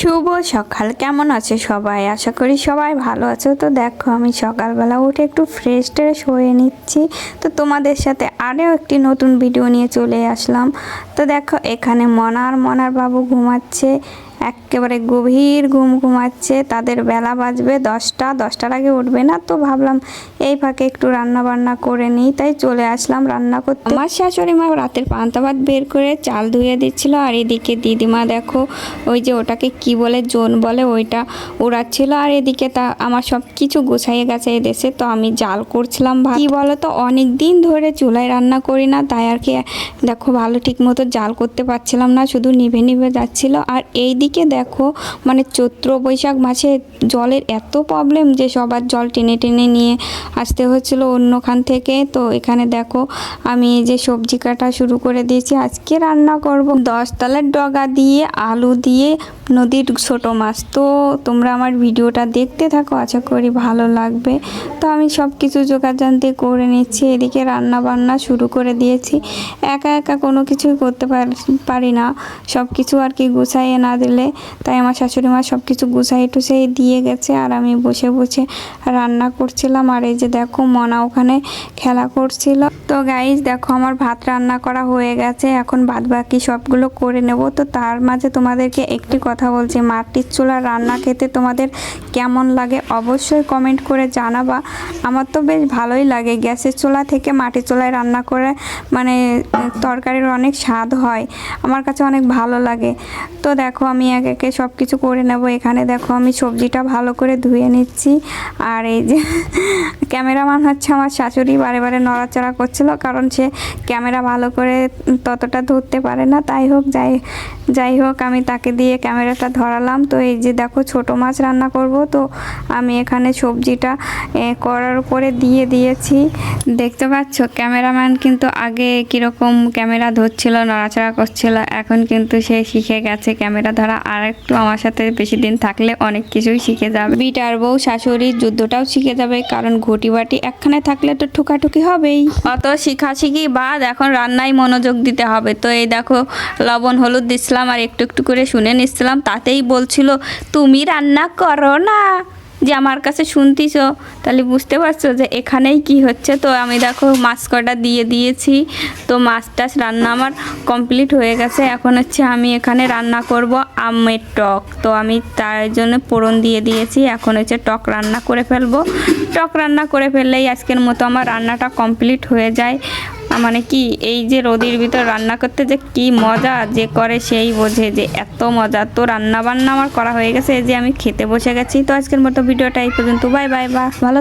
শুভ সকাল। কেমন আছে সবাই? আশা করি সবাই ভালো আছো। তো দেখো, আমি সকালবেলা উঠে একটু ফ্রেশ ট্রেশ হয়ে নিচ্ছি। তো তোমাদের সাথে আরও একটি নতুন ভিডিও নিয়ে চলে আসলাম। তো দেখো, এখানে মনার মনার বাবু ঘুমাচ্ছে। একেবারে গভীর ঘুম ঘুমাচ্ছে, তাদের বেলা বাজবে দশটা, দশটার আগে উঠবে না। তো ভাবলাম এই ফাঁকে একটু রান্না বান্না করে নিই, তাই চলে আসলাম রান্না করতে। আমার শাশুড়ি মা রাতের পান্তা ভাত বের করে চাল ধুয়ে দিচ্ছিল, আর এদিকে দিদিমা দেখো, ওই যে ওটাকে কি বলে, জোন বলে, ওইটা উড়াচ্ছিল, আর এদিকে তা আমার সব কিছু গুছাইয়ে গেছে এদেশে তো আমি জাল করছিলাম কি বলো তো অনেক দিন ধরে চুলায় রান্না করি না, তাই আর কি, দেখো ভালো ঠিক মতো জাল করতে পারছিলাম না, শুধু নিভে নিভে যাচ্ছিল। আর এই দিকে দেখো মানে চৈত্র বৈশাখ মাসে জলের এত প্রবলেম যে সবার জল টেনে টেনে নিয়ে আসতে হচ্ছিল অন্যখান থেকে। তো এখানে দেখো, আমি যে সবজি কাটা শুরু করে দিয়েছি। আজকে রান্না করব দশ তালের ডগা দিয়ে, আলু দিয়ে নদীর ছোট মাছ। তো তোমরা আমার ভিডিওটা দেখতে থাকো, আশা করি ভালো লাগবে। তো আমি সব কিছু জোগাড়জান্তি করে নিচ্ছি, এদিকে রান্না বান্না শুরু করে দিয়েছি। একা একা কোনো কিছুই করতে পারি না। সব কিছু আর কি গুছাইয়ে না দিলে তাই আমার শাশুড়ি মা সব কিছু গুছাই টুছাই দিয়ে গেছে আর আমি বসে বসে রান্না করছিলাম। আর এই যে দেখো মনা ওখানে খেলা করছিল। তো গাইজ দেখো আমার ভাত রান্না করা হয়ে গেছে। এখন বাদ বাকি সবগুলো করে নেব। তো তার মাঝে তোমাদেরকে একটি কথা বলছি। মাটির চুলার রান্না খেতে তোমাদের কেমন লাগে অবশ্যই কমেন্ট করে জানাবা। আমার তো বেশ ভালোই লাগে। গ্যাসের চুলা থেকে মাটির চুলায় রান্না করে মানে তরকারির অনেক স্বাদ হয়। আমার কাছে অনেক ভালো লাগে। তো দেখো আমি এক একে সব কিছু করে নেব। এখানে দেখো আমি সবজিটা ভালো করে ধুয়ে নিচ্ছি। আর এই যে ক্যামেরাম্যান হচ্ছে আমার শাশুড়ি, বারে বারে নড়াচড়া করছিল কারণ সে ক্যামেরা ভালো করে ততটা ধরতে পারে না। তাই হোক, যাই যাই হোক, আমি তাকে দিয়ে ক্যামেরাটা ধরালাম। তো এই যে দেখো, ছোট মাছ রান্না করব। তো আমি এখানে সবজিটা করার উপরে দিয়ে দিয়েছি। দেখতে পাচ্ছ, ক্যামেরাম্যান কিন্তু আগে কীরকম ক্যামেরা ধরছিল, নড়াচড়া করছিল। এখন কিন্তু সে শিখে গেছে ক্যামেরা ধরা। আর একটু আমার সাথে বেশি দিন থাকলে অনেক কিছুই শিখে যাবে। বিটার বউ, শাশুড়ির যুদ্ধটাও শিখে যাবে, কারণ ঘটি বাটি একখানে থাকলে তো ঠুকাঠুকি হবেই। অত শিখাশিখি বাদ, এখন রান্নায় মনোযোগ দিতে হবে। তো এই দেখো, লবণ, হলুদ দিচ্ছিলাম আর একটু একটু করে শুনে নিচ্ছিলাম, তাতেই বলছিল, তুমি রান্না করো না। যে আমার কাছে শুনতিছ, তাহলে বুঝতে পারছ যে এখানেই কি হচ্ছে। তো আমি দেখো মাছ কটা দিয়ে দিয়েছি, তো মাছ টাছ রান্না আমার কমপ্লিট হয়ে গেছে। এখন হচ্ছে আমি এখানে রান্না করব আমের টক। তো আমি তার জন্য পোড়ন দিয়ে দিয়েছি, এখন হচ্ছে টক রান্না করে ফেলব। টক রান্না করে ফেললেই আজকের মতো আমার রান্নাটা কমপ্লিট হয়ে যায়। মানে কি, এই যে রোদির ভিতর রান্না করতে যে কি মজা, যে করে সেই বোঝে যে এত মজা। তো রান্না বান্না আমার করা হয়ে গেছে যে আমি খেতে বসে গেছি। তো আজকের মতো ভিডিওটা এই পর্যন্ত। বাই বাই, বা, ভালো